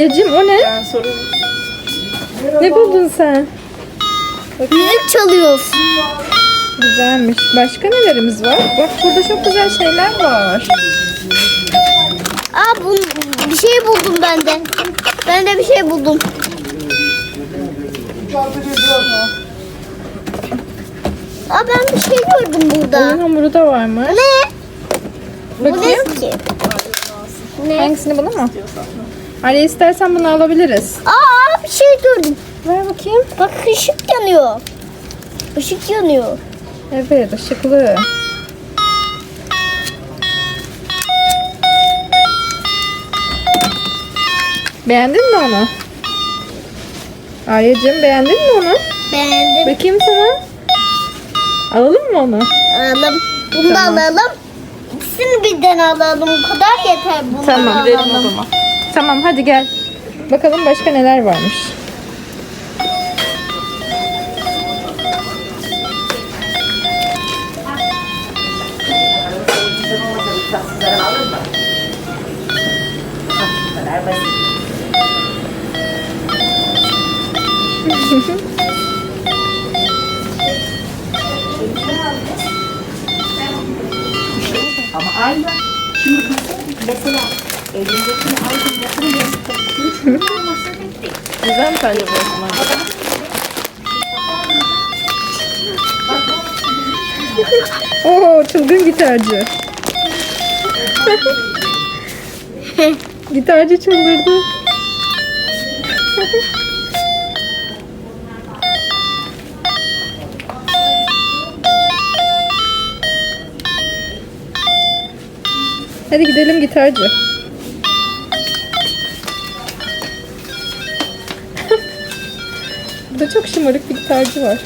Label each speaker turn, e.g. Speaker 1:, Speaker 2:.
Speaker 1: Arya'cığım o ne?
Speaker 2: Ben sorayım.
Speaker 1: Ne buldun sen?
Speaker 3: Müzik çalıyoruz.
Speaker 1: Güzelmiş. Başka nelerimiz var? Bak burada çok güzel şeyler var.
Speaker 3: Aa bu, bir şey buldum ben de. Ben de bir şey buldum. Aa ben bir şey gördüm burada.
Speaker 1: Oyun hamuru da var mı?
Speaker 3: Ne? Bu ne
Speaker 1: Bakayım.
Speaker 3: ki? Ne?
Speaker 1: Hangisini bunu mu? Arya istersen bunu alabiliriz.
Speaker 3: Aa bir şey gördüm.
Speaker 1: Ver bakayım.
Speaker 3: Bak ışık yanıyor. Işık yanıyor.
Speaker 1: Evet ışıklı. Beğendin mi onu? Arya'cığım beğendin mi onu?
Speaker 3: Beğendim.
Speaker 1: Bakayım sana. Alalım mı onu?
Speaker 3: Alalım. Bunu da
Speaker 1: Tamam.
Speaker 3: alalım. İkisini birden alalım. Bu kadar yeter. Bunu
Speaker 1: Tamam.
Speaker 3: da
Speaker 2: Gidelim o
Speaker 3: alalım.
Speaker 2: zaman.
Speaker 1: Tamam hadi gel. Bakalım başka neler varmış.
Speaker 4: Ama aynı. Şimdi mesela elindekini aldın yatırım
Speaker 2: Güzel mi sence bu Osman?
Speaker 1: Oo çılgın gitarcı. gitarcı çıldırdı. Hadi gidelim gitarcı. Burada çok şımarık bir gitarcı var.